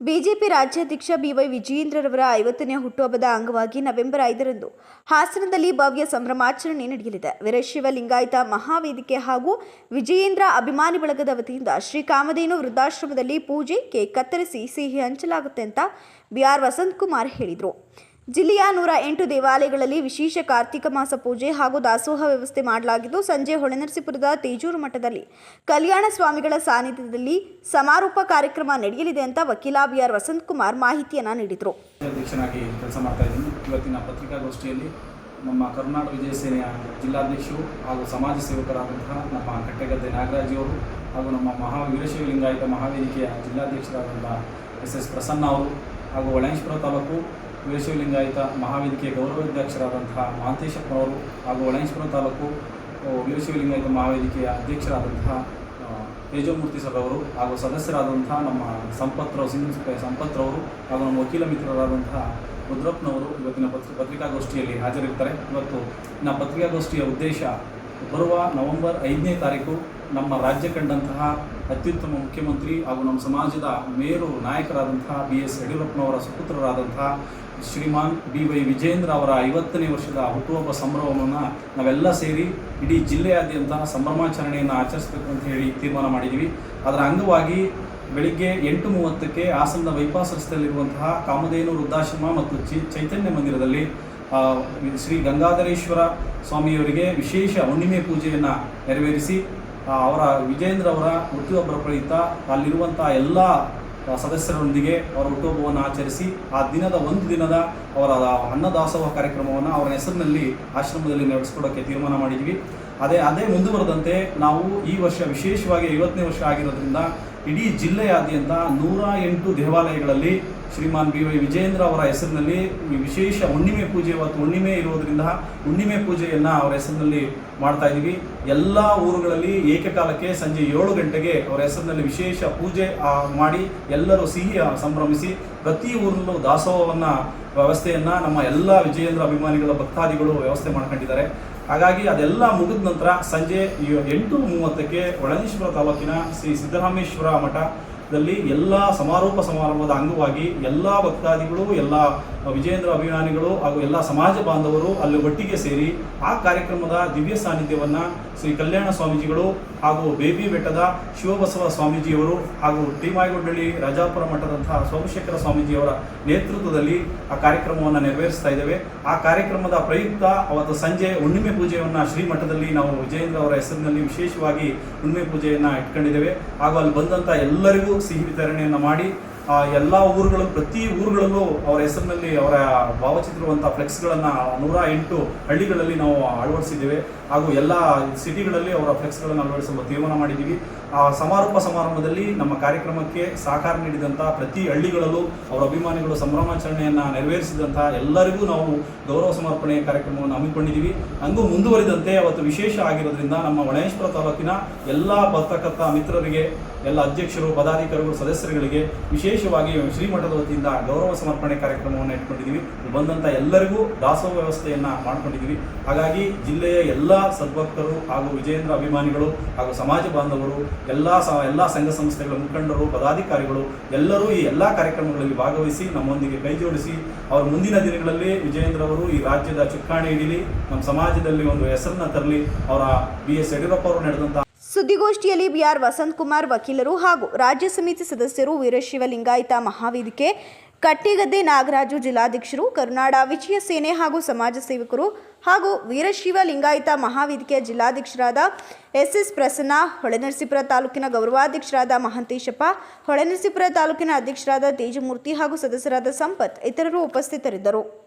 BJP ರಾಜ್ಯಾಧ್ಯಕ್ಷ B Y ವಿಜಯೇಂದ್ರರವರ ಐವತ್ತನೇ ಹುಟ್ಟುಹಬ್ಬದ ಅಂಗವಾಗಿ ನವೆಂಬರ್ ಐದರಂದು ಹಾಸನದಲ್ಲಿ ಭವ್ಯ ಸಂಭ್ರಮಾಚರಣೆ ನಡೆಯಲಿದೆ. ವೀರಶೈವ ಲಿಂಗಾಯತ ಮಹಾವೇದಿಕೆ ಹಾಗೂ ವಿಜಯೇಂದ್ರ ಅಭಿಮಾನಿ ಬಳಗದ ವತಿಯಿಂದ ಶ್ರೀ ಕಾಮಧೇನು ವೃದ್ಧಾಶ್ರಮದಲ್ಲಿ ಪೂಜೆ, ಕೇಕ್ ಕತ್ತರಿಸಿ, ಸಿಹಿ ಹಂಚಲಾಗುತ್ತೆ ಅಂತ ಬಿಆರ್ ವಸಂತಕುಮಾರ್ ಹೇಳಿದರು. ಜಿಲ್ಲೆಯ ನೂರ ಎಂಟು ದೇವಾಲಯಗಳಲ್ಲಿ ವಿಶೇಷ ಕಾರ್ತಿಕ ಮಾಸ ಪೂಜೆ ಹಾಗೂ ದಾಸೋಹ ವ್ಯವಸ್ಥೆ ಮಾಡಲಾಗಿದ್ದು, ಸಂಜೆ ಹೊಳೆನರಸೀಪುರದ ತೇಜೂರು ಮಠದಲ್ಲಿ ಕಲ್ಯಾಣ ಸ್ವಾಮಿಗಳ ಸಾನ್ನಿಧ್ಯದಲ್ಲಿ ಸಮಾರೋಪ ಕಾರ್ಯಕ್ರಮ ನಡೆಯಲಿದೆ ಅಂತ ವಕೀಲ ವಸಂತ್ ವಸಂತಕುಮಾರ್ ಮಾಹಿತಿಯನ್ನ ನೀಡಿದರು. ಅಧ್ಯಕ್ಷನಾಗಿ ಕೆಲಸ ಮಾಡ್ತಾ ಇದ್ದೀನಿ. ಇವತ್ತಿನ ಪತ್ರಿಕಾಗೋಷ್ಠಿಯಲ್ಲಿ ನಮ್ಮ ಕರ್ನಾಟಕ ವಿಜಯ ಸೇನೆಯ ಜಿಲ್ಲಾಧ್ಯಕ್ಷರು ಹಾಗೂ ಸಮಾಜ ಸೇವಕರಾದಂತಹ ನಮ್ಮ ಕಟ್ಟೆಗದ್ದೆ ನಾಗರಾಜಿಯವರು ಹಾಗೂ ನಮ್ಮ ಮಹಾ ವೀರಶೈವ ಲಿಂಗಾಯತ ಮಹಾವೇದಿಕೆಯ ಜಿಲ್ಲಾಧ್ಯಕ್ಷರಾದಂತಹ ಎಸ್ ಎಸ್ ಪ್ರಸನ್ನ ಅವರು ಹಾಗೂ ಒಳೇಶ್ವರ ತಾಲೂಕು ಲಿಂಗಾಯತ ಮಹಾವೇದಿಕೆಯ ಗೌರವಾಧ್ಯಕ್ಷರಾದಂತಹ ಮಹಾಂತೇಶಪ್ಪನವರು ಹಾಗೂ ಹೊಳೇಶ್ವರ ತಾಲೂಕು ಲಿಂಗಾಯತ ಮಹಾವೇದಿಕೆಯ ಅಧ್ಯಕ್ಷರಾದಂತಹ ತೇಜಮೂರ್ತಿ ಸರ್ ಅವರು ಹಾಗೂ ಸದಸ್ಯರಾದಂತಹ ನಮ್ಮ ಸಂಪತ್ರವ್ ಸಿಂಗ್ ಸಂಪತ್ರವರು ಹಾಗೂ ನಮ್ಮ ವಕೀಲ ಮಿತ್ರರಾದಂತಹ ರುದ್ರಪ್ಪನವರು ಇವತ್ತಿನ ಪತ್ರಿ, ಪತ್ರಿಕಾಗೋಷ್ಠಿಯಲ್ಲಿ ಹಾಜರಿರ್ತಾರೆ. ಇವತ್ತು ನಮ್ಮ ಪತ್ರಿಕಾಗೋಷ್ಠಿಯ ಉದ್ದೇಶ ಬರುವ ನವೆಂಬರ್ ಐದನೇ ತಾರೀಕು ನಮ್ಮ ರಾಜ್ಯ ಕಂಡಂತಹ ಅತ್ಯುತ್ತಮ ಮುಖ್ಯಮಂತ್ರಿ ಹಾಗೂ ನಮ್ಮ ಸಮಾಜದ ಮೇರು ನಾಯಕರಾದಂತಹ ಬಿ ಎಸ್ ಯಡಿಯೂರಪ್ಪನವರ ಸುಪುತ್ರರಾದಂತಹ ಶ್ರೀಮಾನ್ ಬಿ ವೈ ವಿಜೇಂದ್ರ ಅವರ ಐವತ್ತನೇ ವರ್ಷದ ಹುಟ್ಟುಹಬ್ಬ ಸಂಭ್ರಮವನ್ನು ನಾವೆಲ್ಲ ಸೇರಿ ಇಡೀ ಜಿಲ್ಲೆಯಾದ್ಯಂತ ಸಂಭ್ರಮಾಚರಣೆಯನ್ನು ಆಚರಿಸಬೇಕು ಅಂತ ಹೇಳಿ ತೀರ್ಮಾನ ಮಾಡಿದ್ದೀವಿ. ಅದರ ಅಂಗವಾಗಿ ಬೆಳಿಗ್ಗೆ ಎಂಟು ಮೂವತ್ತಕ್ಕೆ ಹಾಸನದ ಬೈಪಾಸ್ ರಸ್ತೆಯಲ್ಲಿರುವಂತಹ ಕಾಮಧೇನು ವೃದ್ಧಾಶ್ರಮ ಮತ್ತು ಚೈತನ್ಯ ಮಂದಿರದಲ್ಲಿ ಶ್ರೀ ಗಂಗಾಧರೇಶ್ವರ ಸ್ವಾಮಿಯವರಿಗೆ ವಿಶೇಷ ಹುಣ್ಣಿಮೆ ಪೂಜೆಯನ್ನು ನೆರವೇರಿಸಿ ಅವರ ವಿಜೇಂದ್ರ ಅವರ ಹುಟ್ಟುಹಬ್ಬರ ಪ್ರಯುಕ್ತ ಅಲ್ಲಿರುವಂಥ ಎಲ್ಲ ಸದಸ್ಯರೊಂದಿಗೆ ಅವರ ಹುಟ್ಟುಹಬ್ಬವನ್ನು ಆಚರಿಸಿ, ಆ ದಿನದ ಒಂದು ದಿನದ ಅವರ ಅನ್ನದಾಸೋಹ ಕಾರ್ಯಕ್ರಮವನ್ನು ಅವರ ಹೆಸರಿನಲ್ಲಿ ಆಶ್ರಮದಲ್ಲಿ ನಡೆಸ್ಕೊಡೋಕ್ಕೆ ತೀರ್ಮಾನ ಮಾಡಿದ್ವಿ. ಅದೇ ಅದೇ ಮುಂದುವರೆದಂತೆ ನಾವು ಈ ವರ್ಷ ವಿಶೇಷವಾಗಿ ಐವತ್ತನೇ ವರ್ಷ ಆಗಿರೋದ್ರಿಂದ ಇಡೀ ಜಿಲ್ಲೆಯಾದ್ಯಂತ ನೂರ ಎಂಟು ದೇವಾಲಯಗಳಲ್ಲಿ ಶ್ರೀಮಾನ್ ಬಿ ವೈ ವಿಜಯೇಂದ್ರ ಅವರ ಹೆಸರಿನಲ್ಲಿ ವಿಶೇಷ ಹುಣ್ಣಿಮೆ ಪೂಜೆ ಇವತ್ತು ಹುಣ್ಣಿಮೆ ಇರುವುದರಿಂದ ಹುಣ್ಣಿಮೆ ಪೂಜೆಯನ್ನು ಅವರ ಹೆಸರಿನಲ್ಲಿ ಮಾಡ್ತಾ ಇದ್ದೀವಿ ಎಲ್ಲ ಊರುಗಳಲ್ಲಿ ಏಕಕಾಲಕ್ಕೆ ಸಂಜೆ ಏಳು ಗಂಟೆಗೆ ಅವರ ಹೆಸರಿನಲ್ಲಿ ವಿಶೇಷ ಪೂಜೆ ಮಾಡಿ ಎಲ್ಲರೂ ಸಿಹಿ ಸಂಭ್ರಮಿಸಿ ಪ್ರತಿ ಊರಿನಲ್ಲೂ ದಾಸೋಹವನ್ನು, ವ್ಯವಸ್ಥೆಯನ್ನು ನಮ್ಮ ಎಲ್ಲ ವಿಜಯೇಂದ್ರ ಅಭಿಮಾನಿಗಳ ಭಕ್ತಾದಿಗಳು ವ್ಯವಸ್ಥೆ ಮಾಡ್ಕೊಂಡಿದ್ದಾರೆ. ಹಾಗಾಗಿ ಅದೆಲ್ಲ ಮುಗಿದ ನಂತರ ಸಂಜೆ ಎಂಟು ಮೂವತ್ತಕ್ಕೆ ಒಳನೇಶ್ವರ ತಾಲೂಕಿನ ಶ್ರೀ ಸಿದ್ದರಾಮೇಶ್ವರ ಮಠದಲ್ಲಿ ಎಲ್ಲ ಸಮಾರೋಪ ಸಮಾರಂಭದ ಅಂಗವಾಗಿ ಎಲ್ಲ ಭಕ್ತಾದಿಗಳು, ಎಲ್ಲ ವಿಜಯೇಂದ್ರ ಅಭಿಮಾನಿಗಳು ಹಾಗೂ ಎಲ್ಲ ಸಮಾಜ ಬಾಂಧವರು ಅಲ್ಲಿ ಒಟ್ಟಿಗೆ ಸೇರಿ ಆ ಕಾರ್ಯಕ್ರಮದ ದಿವ್ಯ ಸಾನ್ನಿಧ್ಯವನ್ನು ಶ್ರೀ ಕಲ್ಯಾಣ ಸ್ವಾಮೀಜಿಗಳು ಹಾಗೂ ಬೇಬಿ ಬೆಟ್ಟದ ಶಿವಬಸವ ಸ್ವಾಮೀಜಿಯವರು ಹಾಗೂ ಟಿಮಾಯಗೊಂಡಳ್ಳಿ ರಾಜಾಪುರ ಮಠದಂತಹ ಸೋಮಶೇಖರ ಸ್ವಾಮೀಜಿಯವರ ನೇತೃತ್ವದಲ್ಲಿ ಆ ಕಾರ್ಯಕ್ರಮವನ್ನು ನೆರವೇರಿಸ್ತಾ ಇದ್ದೇವೆ. ಆ ಕಾರ್ಯಕ್ರಮದ ಪ್ರಯುಕ್ತ ಅವತ್ತು ಸಂಜೆ ಹುಣ್ಣಿಮೆ ಪೂಜೆಯನ್ನು ಶ್ರೀಮಠದಲ್ಲಿ ನಾವು ವಿಜಯೇಂದ್ರ ಅವರ ಹೆಸರಿನಲ್ಲಿ ವಿಶೇಷವಾಗಿ ಹುಣ್ಣಿಮೆ ಪೂಜೆಯನ್ನು ಇಟ್ಕೊಂಡಿದ್ದೇವೆ. ಹಾಗೂ ಅಲ್ಲಿ ಬಂದಂಥ ಎಲ್ಲರಿಗೂ ಸಿಹಿ ವಿತರಣೆಯನ್ನು ಮಾಡಿ ಎಲ್ಲ ಊರುಗಳು, ಪ್ರತಿ ಊರುಗಳಲ್ಲೂ ಅವರ ಹೆಸರಿನಲ್ಲಿ ಅವರ ಭಾವಚಿತ್ರವಂಥ ಫ್ಲೆಕ್ಸ್ಗಳನ್ನು ನೂರ ಎಂಟು ಹಳ್ಳಿಗಳಲ್ಲಿ ನಾವು ಅಳವಡಿಸಿದ್ದೇವೆ. ಹಾಗೂ ಎಲ್ಲ ಸಿಟಿಗಳಲ್ಲಿ ಅವರ ಫ್ಲೆಕ್ಸ್ಗಳನ್ನು ಅಳವಡಿಸಲು ತೀರ್ಮಾನ ಮಾಡಿದ್ದೀವಿ. ಆ ಸಮಾರೋಪ ಸಮಾರಂಭದಲ್ಲಿ ನಮ್ಮ ಕಾರ್ಯಕ್ರಮಕ್ಕೆ ಸಹಕಾರ ನೀಡಿದಂಥ ಪ್ರತಿ ಹಳ್ಳಿಗಳಲ್ಲೂ ಅವರ ಅಭಿಮಾನಿಗಳು ಸಂಭ್ರಮಾಚರಣೆಯನ್ನು ನೆರವೇರಿಸಿದಂಥ ಎಲ್ಲರಿಗೂ ನಾವು ಗೌರವ ಸಮರ್ಪಣೆ ಕಾರ್ಯಕ್ರಮವನ್ನು ಹಮ್ಮಿಕೊಂಡಿದ್ದೀವಿ. ಹಂಗೂ ಮುಂದುವರಿದಂತೆ ಅವತ್ತು ವಿಶೇಷ ಆಗಿರೋದ್ರಿಂದ ನಮ್ಮ ಮಣೇಶ್ವರ ತಾಲೂಕಿನ ಎಲ್ಲ ಪತ್ರಕರ್ತ ಮಿತ್ರರಿಗೆ, ಎಲ್ಲ ಅಧ್ಯಕ್ಷರು, ಪದಾಧಿಕಾರಿಗಳು, ಸದಸ್ಯರುಗಳಿಗೆ ವಿಶೇಷವಾಗಿ ಶ್ರೀಮಠದ ವತಿಯಿಂದ ಗೌರವ ಸಮರ್ಪಣೆ ಕಾರ್ಯಕ್ರಮವನ್ನು ಇಟ್ಕೊಂಡಿದ್ದೀವಿ. ಬಂದಂಥ ಎಲ್ಲರಿಗೂ ದಾಸೋಹ ವ್ಯವಸ್ಥೆಯನ್ನು ಮಾಡ್ಕೊಂಡಿದ್ದೀವಿ. ಹಾಗಾಗಿ ಜಿಲ್ಲೆಯ ಎಲ್ಲ ಸದ್ಭಕ್ತರು ಹಾಗೂ ವಿಜಯೇಂದ್ರ ಅಭಿಮಾನಿಗಳು ಹಾಗೂ ಸಮಾಜ ಬಾಂಧವರು, ಎಲ್ಲ ಸ, ಎಲ್ಲ ಸಂಘ ಸಂಸ್ಥೆಗಳ ಮುಖಂಡರು, ಪದಾಧಿಕಾರಿಗಳು, ಎಲ್ಲರೂ ಈ ಎಲ್ಲ ಕಾರ್ಯಕ್ರಮಗಳಲ್ಲಿ ಭಾಗವಹಿಸಿ ನಮ್ಮೊಂದಿಗೆ ಕೈ ಜೋಡಿಸಿ ಅವರ ಮುಂದಿನ ದಿನಗಳಲ್ಲಿ ವಿಜಯೇಂದ್ರ ಅವರು ಈ ರಾಜ್ಯದ ಚುಕ್ಕಾಣಿ ಇಡೀಲಿ ನಮ್ಮ ಸಮಾಜದಲ್ಲಿ ಒಂದು ಹೆಸರನ್ನ ತರಲಿ, ಅವರ ಬಿ ಎಸ್ ಯಡಿಯೂರಪ್ಪ ಅವರು ನಡೆದಂಥ ಸುದ್ದಿಗೋಷ್ಠಿಯಲ್ಲಿ ಬಿಆರ್ ವಸಂತಕುಮಾರ್ ವಕೀಲರು ಹಾಗೂ ರಾಜ್ಯ ಸಮಿತಿ ಸದಸ್ಯರು ವೀರಶೈವ ಲಿಂಗಾಯತ ಮಹಾವೇದಿಕೆ, ಕಟ್ಟಿಗದ್ದೆ ನಾಗರಾಜು ಜಿಲ್ಲಾಧ್ಯಕ್ಷರು, ಕರುನಾಡ ವಿಜಯ ಸೇನೆ ಹಾಗೂ ಸಮಾಜ ಸೇವಕರು ಹಾಗೂ ವೀರಶಿವ ಲಿಂಗಾಯಿತ ಮಹಾವೇದಿಕೆಯ ಜಿಲ್ಲಾಧ್ಯಕ್ಷರಾದ ಎಸ್ ಎಸ್ ಪ್ರಸನ್ನ, ಹೊಳೆನರಸೀಪುರ ತಾಲೂಕಿನ ಗೌರವಾಧ್ಯಕ್ಷರಾದ ಮಹಂತೇಶಪ್ಪ, ಹೊಳೆನರಸೀಪುರ ತಾಲೂಕಿನ ಅಧ್ಯಕ್ಷರಾದ ತೇಜಮೂರ್ತಿ ಹಾಗೂ ಸದಸ್ಯರಾದ ಸಂಪತ್, ಇತರರು ಉಪಸ್ಥಿತರಿದ್ದರು.